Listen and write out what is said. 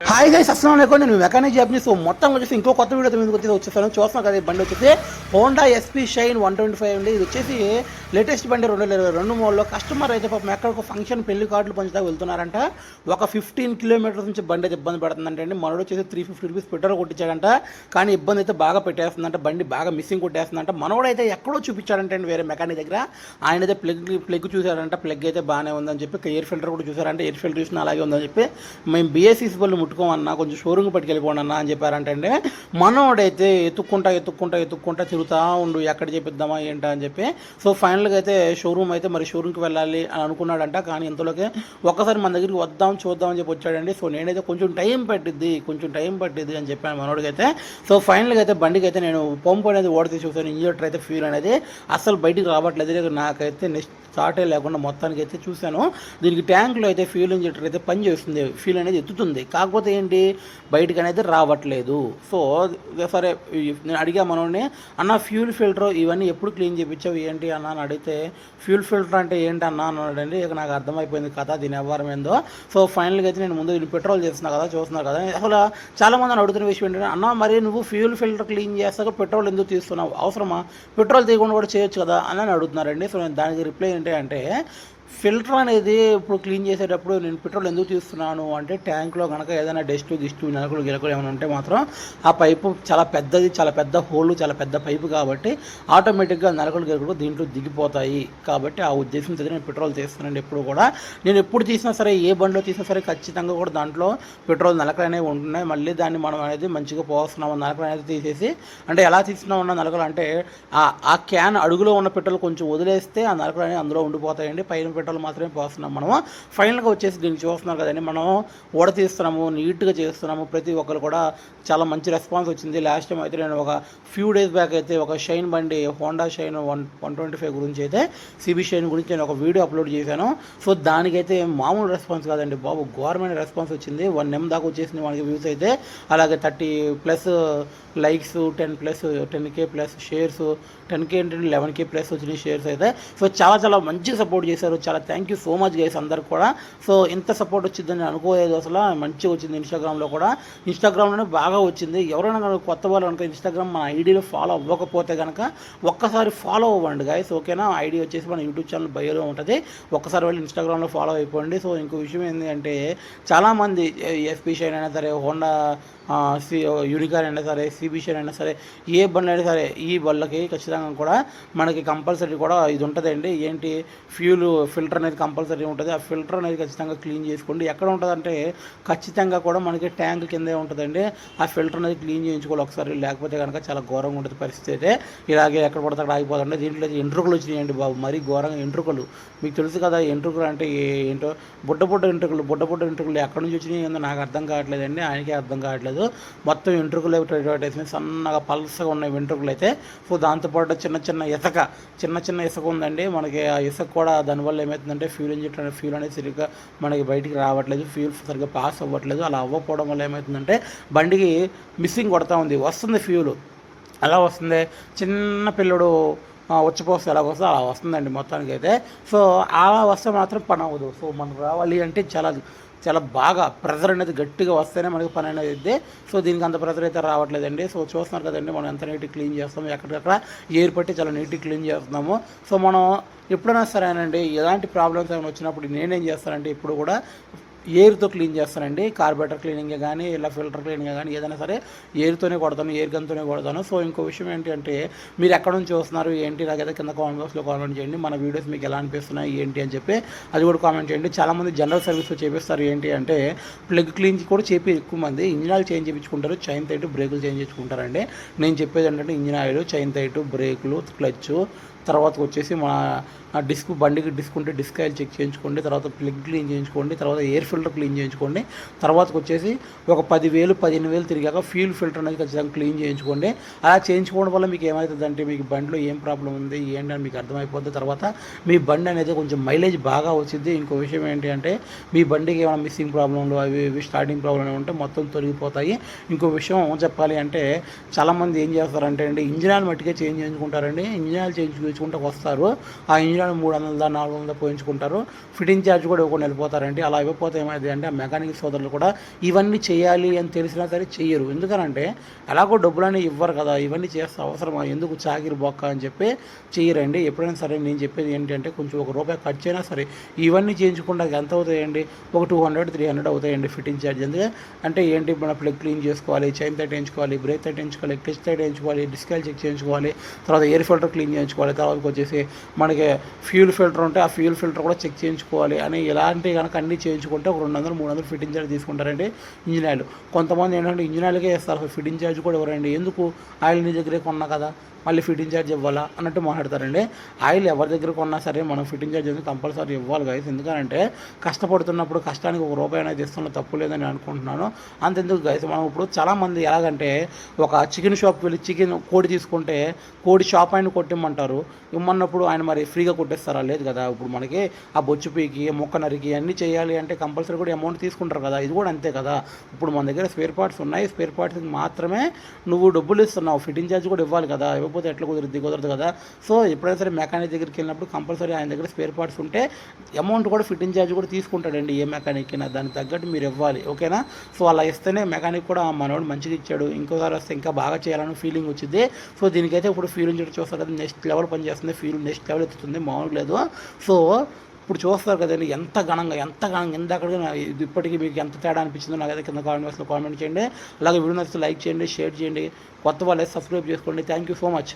Hi guys అస్సలం లేకుండా నేను మెకానిక్ జాబ్ని సో మొత్తం వచ్చేసి ఇంకో కొత్త వీడియో మీద వచ్చేసి వచ్చేసాను. చూస్తున్నాం కదా బండి వచ్చేసి Honda SP shine one twenty five అండి. ఇది వచ్చేసి లేటెస్ట్ బండి రెండు వేల ఇరవై రెండు మూడులో కస్టమర్ అయితే పాపం ఎక్కడికో ఫంక్షన్ పెళ్ళి కార్డులు పంచుతా వెళ్తున్నారంట. ఒక ఫిఫ్టీన్ కిలోమీటర్స్ నుంచి బండి అయితే ఇబ్బంది పడుతుందంట అండి. మనోడు వచ్చేసి త్రీ ఫిఫ్టీ రూపీస్ పెట్రోల్ కొట్టించాడంట. కానీ ఇబ్బంది అయితే బాగా పెట్టేస్తుందంట. బండి బాగా మిస్సింగ్ కొట్టేస్తుందంట. మనోడు అయితే ఎక్కడో చూపించాడంటే అండి వేరే మెకానిక్ దగ్గర. ఆయన అయితే ప్లగ్ ప్లగ్ చూసారంట ప్లగ్ అయితే బాగానే ఉందని చెప్పి ఎయిర్ ఫిల్టర్ కూడా చూసారంటే ఎయిర్ ఫిల్టర్ చూసిన అలాగే ఉందని చెప్పి మేము బీఎస్సీ వాళ్ళు ముట్టుకోమన్నా కొంచెం షోరూమ్ పట్టుకెళ్ళిపోండి అన్న అని చెప్పారంటే మనోడైతే ఎత్తుక్కుంటా ఎత్తుక్కుంటా ఎత్తుక్కుంటా తిరుగుతూ ఉండు ఎక్కడ చేపిద్దామా ఏంటా అని చెప్పి. సో ఫైనల్గా అయితే షోరూమ్ అయితే మరి షోరూమ్కి వెళ్ళాలి అని అనుకున్నాడంట. కానీ ఇంతలోకి ఒక్కసారి మన దగ్గరికి వద్దాం చూద్దాం అని చెప్పి వచ్చాడండి. సో నేనైతే కొంచెం టైం పట్టిద్ది కొంచెం టైం పట్టిద్ది అని చెప్పాను మనోడికి అయితే సో ఫైనల్గా అయితే బండికి అయితే నేను పంపు అనేది ఓడితే చూసాను ఇంజెక్టర్ అయితే ఫీల్ అనేది అసలు బయటికి రావట్లేదు. నాకైతే నెక్స్ట్ స్టార్టే లేకుండా మొత్తానికి అయితే చూశాను. దీనికి ట్యాంక్లో అయితే ఫ్యూల్ ఇంజెక్టర్ అయితే పని చేస్తుంది ఫ్యూల్ అనేది ఎత్తుతుంది. కాకపోతే ఏంటి? బయటకు అనేది రావట్లేదు. సో సరే నేను అడిగా మనోడిని అన్న ఫ్యూల్ ఫిల్టర్ ఇవన్నీ ఎప్పుడు క్లీన్ చేయించావు ఏంటి అన్న? అని అడిగితే ఫ్యూల్ ఫిల్టర్ అంటే ఏంటి అన్న? అన్నాడండి. ఇక నాకు అర్థమైపోయింది కథ దీని వ్యవహారం ఏందో. సో ఫైనల్గా అయితే నేను ముందు దీన్ని పెట్రోల్ చేస్తున్నా కదా చూస్తున్నా కదా. అసలు చాలామంది అని అడుగుతున్న విషయం ఏంటంటే అన్న మరి నువ్వు ఫ్యూల్ ఫిల్టర్ క్లీన్ చేస్తాక పెట్రోల్ ఎందుకు తీస్తున్నావు? అవసరమా? పెట్రోల్ తీయకుండా కూడా చేయొచ్చు కదా? అని అని అడుగుతున్నారండి. సో నేను దానికి రిప్లై ఏంటి అంటే ఫిల్టర్ అనేది ఇప్పుడు క్లీన్ చేసేటప్పుడు నేను పెట్రోల్ ఎందుకు తీస్తున్నాను అంటే ట్యాంక్లో కనుక ఏదైనా డస్ట్ దిష్టు నలకలు గిలకలు ఏమైనా ఉంటే మాత్రం ఆ పైపు చాలా పెద్దది చాలా పెద్ద హోల్ చాలా పెద్ద పైపు కాబట్టి ఆటోమేటిక్గా నలకలు గిలకలు దీంట్లో దిగిపోతాయి. కాబట్టి ఆ ఉద్దేశంతో నేను పెట్రోల్ తీస్తున్నాను ఎప్పుడు కూడా. నేను ఎప్పుడు తీసినా సరే ఏ బండిలో తీసినా సరే ఖచ్చితంగా కూడా దాంట్లో పెట్రోల్ నలకలు అనేవి ఉంటున్నాయి. మళ్ళీ దాన్ని మనం అనేది మంచిగా పోస్తున్నాము నెలకలు అనేది తీసేసి అంటే ఎలా తీస్తున్నాం ఉన్న నలకలు అంటే ఆ ఆ క్యాన్ అడుగులో ఉన్న పెట్రోల్ కొంచెం వదిలేస్తే ఆ నెలకలు అనేవి అందులో ఉండిపోతాయండి. పైన పెట్రోల్ మాత్రమే పోస్తున్నాం మనము. ఫైనల్గా వచ్చేసి దీనికి చూస్తున్నారు కదండి. మనం ఓడ తీస్తున్నాము నీట్గా చేస్తున్నాము. ప్రతి ఒక్కరు కూడా చాలా మంచి రెస్పాన్స్ వచ్చింది. లాస్ట్ టైం అయితే నేను ఒక ఫ్యూ డేస్ బ్యాక్ అయితే ఒక షైన్ బండి Honda shine one one twenty five గురించి అయితే సిబి షైన్ గురించి నేను ఒక వీడియో అప్లోడ్ చేశాను. సో దానికైతే మామూలు రెస్పాన్స్ కాదండి బాబు. గవర్నమెంట్ రెస్పాన్స్ వచ్చింది. వన్ ఎం దాకా వచ్చేసింది మనకి వ్యూస్ అయితే. అలాగే thirty plus likes ten plus ten K plus shares ten K అంటే లెవెన్ కే ప్లస్ వచ్చినాయి షేర్స్ అయితే. సో చాలా చాలా మంచిగా సపోర్ట్ చేశారు. చాలా thank you so much guys అందరికి కూడా. సో ఇంత సపోర్ట్ వచ్చిందని అనుకోలేదు అసలు. మంచిగా వచ్చింది ఇన్స్టాగ్రామ్లో కూడా. ఇన్స్టాగ్రామ్లోనే బాగా వచ్చింది. ఎవరైనా కనుక కొత్త వాళ్ళు కనుక ఇన్స్టాగ్రామ్ మన ఐడీలో ఫాలో అవ్వకపోతే కనుక ఒక్కసారి ఫాలో అవ్వండి గైస్ ఓకేనా ఐడి వచ్చేసి మన యూట్యూబ్ ఛానల్ బయోలో ఉంటుంది. ఒక్కసారి వెళ్ళి ఇన్స్టాగ్రామ్లో ఫాలో అయిపోండి. సో ఇంకో విషయం ఏంటి అంటే చాలామంది ఎస్పీ షైన్ అయినా సరే హోండా సి యూనికార్ అయినా సరే సిబిషన్ అయినా సరే ఏ బండ్లు అయినా సరే ఈ బళ్ళకి ఖచ్చితంగా కూడా మనకి కంపల్సరీ కూడా ఇది ఉంటుందండి. ఏంటి? ఫ్యూల్ ఫిల్టర్ అనేది కంపల్సరీ ఉంటుంది. ఆ ఫిల్టర్ అనేది ఖచ్చితంగా క్లీన్ చేసుకోండి. ఎక్కడ ఉంటుందంటే ఖచ్చితంగా కూడా మనకి ట్యాంక్ కిందే ఉంటుందండి. ఆ ఫిల్టర్ అనేది క్లీన్ చేయించుకోవాలి ఒకసారి. లేకపోతే కనుక చాలా ఘోరంగా ఉంటుంది పరిస్థితి అయితే. ఇలాగే ఎక్కడ పడితే అక్కడ ఆగిపోతుంటే దీంట్లో ఎంట్రుకలు వచ్చినాయండి బాబు. మరీ ఘోరంగా ఎంట్రుకలు మీకు తెలుసు కదా ఎంట్రుకలు అంటే ఏంటో? బుడ్డ బుడ్డ ఎంట్రుకలు బుడ్డ బుడ్డ ఎంట్రుకలు ఎక్కడి నుంచి వచ్చినాయి ఏందో నాకు అర్థం కావట్లేదండి. ఆయనకే అర్థం కావట్లేదు. మొత్తం ఎంట్రుకలు వేసినాయి సన్నగా పల్సగా ఉన్నాయి వెంట్రుకలు అయితే. సో దాంతోపాటు చిన్న చిన్న ఇసుక. చిన్న చిన్న ఇసుక ఉందండి. మనకి ఆ ఇసుక కూడా దానివల్ల ఏమవుతుందంటే ఫ్యూల్ ఇంజెక్టర్ ఫ్యూల్ అనేది సరిగ్గా మనకి బయటికి రావట్లేదు ఫ్యూల్ సరిగ్గా పాస్ అవ్వట్లేదు అలా అవ్వకపోవడం వల్ల ఏమవుతుందంటే బండికి మిస్సింగ్ కొడతా ఉంది వస్తుంది ఫ్యూల్ ఎలా వస్తుంది? చిన్న పిల్లడు వచ్చిపోస్తే ఎలా వస్తే అలా వస్తుందండి మొత్తానికి అయితే సో అలా వస్తే మాత్రం పని అవ్వదు. సో మనకు రావాలి అంటే చాలా చాలా బాగా ప్రెజర్ అనేది గట్టిగా వస్తేనే మనకి పని అనేది ఇద్ది సో దీనికి అంత ప్రెజర్ అయితే రావట్లేదండి. సో చూస్తున్నారు కదండి మనం ఎంత నీట్గా క్లీన్ చేస్తాము ఎక్కడికక్కడ ఎయిర్ పట్టి చాలా నీట్గా క్లీన్ చేస్తున్నాము. సో మనం ఎప్పుడైనా సరేనండి ఎలాంటి ప్రాబ్లమ్స్ ఏమైనా వచ్చినప్పుడు నేనేం చేస్తానంటే ఇప్పుడు కూడా ఎయిర్తో క్లీన్ చేస్తానండి కార్బోరేటర్ క్లీనింగ్ కానీ ఇలా ఫిల్టర్ క్లీనింగ్ కానీ ఏదైనా సరే ఎయిర్తోనే కొడతాను ఎయిర్ గన్తోనే కొడతాను. సో ఇంకో విషయం ఏంటి అంటే మీరు ఎక్కడ నుంచి చూస్తున్నారు ఏంటి నాకైతే కింద కామెంట్ బాక్స్లో కామెంట్ చేయండి. మన వీడియోస్ మీకు ఎలా అనిపిస్తున్నాయి ఏంటి అని చెప్పి అది కూడా కామెంట్ చేయండి. చాలామంది జనరల్ సర్వీస్లో చేపిస్తారు ఏంటి అంటే ప్లగ్ క్లీన్ కూడా చేపి ఎక్కువ మంది. ఇంజిన్ ఆయిల్ చేంజ్ చేయించుకుంటారు చైన్ తైటు బ్రేకులు చేంజ్ చేసుకుంటారండి నేను చెప్పేది ఏంటంటే ఇంజిన్ ఆయిల్ చైన్ తైటు బ్రేకులు క్లచ్ తర్వాత వచ్చేసి మన డిస్క్ బండికి డిస్క్ ఉంటే డిస్క్ ఆయిల్ చెక్ చేయించుకోండి తర్వాత ప్లగ్ క్లీన్ చేయించుకోండి తర్వాత ఎయిర్ ఫిల్టర్ క్లీన్ చేయించుకోండి. తర్వాతకు వచ్చేసి ఒక పదివేలు పదిహేను వేలు తిరిగాక ఫ్యూల్ ఫిల్టర్ అనేది ఖచ్చితంగా క్లీన్ చేయించుకోండి. అలా చేయించుకోవడం వల్ల మీకు ఏమవుతుందంటే మీకు బండిలో ఏం ప్రాబ్లం ఉంది ఏంటి అని మీకు అర్థమైపోద్ది. తర్వాత మీ బండి అనేది కొంచెం మైలేజ్ బాగా వచ్చింది ఇంకో విషయం ఏంటి అంటే మీ బండికి ఏమైనా మిస్సింగ్ ప్రాబ్లంలు అవి ఇవి స్టార్టింగ్ ప్రాబ్లం ఉంటే మొత్తం తొలగిపోతాయి. ఇంకో విషయం చెప్పాలి అంటే చాలామంది ఏం చేస్తారంటే అండి ఇంజిన్ ఆయిల్ మట్టిగా చేంజ్ చేయించుకుంటారండి. ఇంజిన్ ఆయిల్ చేంజ్ చేయించుకుంటూ వస్తారు. ఆ ఇంజిన్ ఇంజన్ మూడు వందల నాలుగు వందల పోయించుకుంటారు ఫిట్టింగ్ ఛార్జ్ కూడా ఇవ్వకుండా వెళ్ళిపోతారండి అలా ఇవ్వకపోతే ఏమైంది అంటే ఆ మెకానిక్ సోదరులు కూడా ఇవన్నీ చేయాలి అని తెలిసినా సరే చెయ్యరు. ఎందుకనంటే ఎలాగో డబ్బులన్నీ ఇవ్వరు కదా. ఇవన్నీ చేస్తే అవసరమా? ఎందుకు చాకిరి బొక్క అని చెప్పి చేయరండి ఎప్పుడైనా సరే నేను చెప్పేది ఏంటంటే కొంచెం ఒక రూపాయి ఖర్చు అయినా సరే ఇవన్నీ చేయించుకుంటా ఎంత అవుతాయండి? ఒక టూ హండ్రెడ్ త్రీ హండ్రెడ్ అవుతాయండి ఫిట్టింగ్ ఛార్జ్. ఎందుకంటే అంటే ఏంటి? మన ప్లగ్ క్లీన్ చేసుకోవాలి చైన్ తట్టించుకోవాలి బ్రేక్ తట్టించుకోవాలి క్లిచ్ తట్టించుకోవాలి డిస్కల్ చెక్ చేయించుకోవాలి తర్వాత ఎయిర్ ఫిల్టర్ క్లీన్ చేయించుకోవాలి తర్వాత వచ్చేసి మనకి ఫ్యూల్ ఫిల్టర్ ఉంటే ఆ ఫ్యూల్ ఫిల్టర్ కూడా చెక్ చేయించుకోవాలి. అని ఇలాంటివి కనుక అన్నీ చేయించుకుంటే ఒక రెండు వందలు మూడు వందలు ఫిట్టింగ్ ఛార్జ్ తీసుకుంటారండి ఇంజిన్ కొంతమంది ఏంటంటే ఇంజిన్ ఆయిల్కే వేస్తారు. అసలు ఫిట్టింగ్ ఛార్జ్ కూడా ఎవరండి ఎందుకు? ఆయిల్ నీ దగ్గరే కొన్నా కదా. మళ్ళీ ఫిట్టింగ్ ఛార్జ్ ఇవ్వాలా అన్నట్టు మాట్లాడతారండి. ఆయిల్ ఎవరి దగ్గర కొన్నా సరే మనం ఫిట్టింగ్ ఛార్జ్ అనేది కంపల్సరీ ఇవ్వాలి గైస్ ఎందుకంటే కష్టపడుతున్నప్పుడు కష్టానికి ఒక రూపాయి అనేది ఇస్తున్న తప్పు లేదని అనుకుంటున్నాను. అంతెందుకు గైస్ మనం ఇప్పుడు చాలామంది ఎలాగంటే ఒక చికెన్ షాప్కి వెళ్ళి చికెన్ కోడి తీసుకుంటే కోడి షాప్ ఆయన కొట్టిమ్మంటారు ఇమ్మన్నప్పుడు ఆయన మరి ఫ్రీగా కొట్టేస్తారా? లేదు కదా. ఇప్పుడు మనకి ఆ బొచ్చు పీకి మొక్క నరికి అన్నీ చేయాలి అంటే కంపల్సరీ కూడా అమౌంట్ తీసుకుంటారు కదా. ఇది కూడా అంతే కదా. ఇప్పుడు మన దగ్గర స్పేర్ పార్ట్స్ ఉన్నాయి. స్పేర్ పార్ట్స్కి మాత్రమే నువ్వు డబ్బులు ఇస్తున్నావు. ఫిట్టింగ్ ఛార్జ్ కూడా ఇవ్వాలి కదా. లేకపోతే ఎట్లా కుదిరిద్ది? కుదరదు కదా. సో ఎప్పుడైనా సరే మెకానిక్ దగ్గరికి వెళ్ళినప్పుడు కంపల్సరీ ఆయన దగ్గర స్పేర్ పార్ట్స్ ఉంటే అమౌంట్ కూడా ఫిట్టింగ్ ఛార్జ్ కూడా తీసుకుంటాడండి ఏ మెకానిక్ అయినా. దానికి తగ్గట్టు మీరు ఇవ్వాలి ఓకేనా సో అలా ఇస్తేనే మెకానిక్ కూడా మనోడు మంచిగా ఇచ్చాడు. ఇంకోసారి వస్తే ఇంకా బాగా చేయాలని ఫీలింగ్ వచ్చింది సో దీనికైతే ఇప్పుడు ఫీలింగ్ చూస్తారు కదా నెక్స్ట్ లెవెల్ పని చేస్తుంది ఫీల్ నెక్స్ట్ లెవెల్ ఎత్తుతుంది మామూలు లేదు. సో ఇప్పుడు చూస్తారు కదండి ఎంత ఘనంగా ఎంత ఘనంగా ఎంత ఇది ఇప్పటికీ మీకు ఎంత తేడా అనిపించిందో నాకైతే కింద కామెంట్స్లో కామెంట్ చేయండి. అలాగే వీడియో నచ్చితే లైక్ చేయండి షేర్ చేయండి. కొత్త వాళ్ళే సబ్స్క్రైబ్ చేసుకోండి. Thank you so much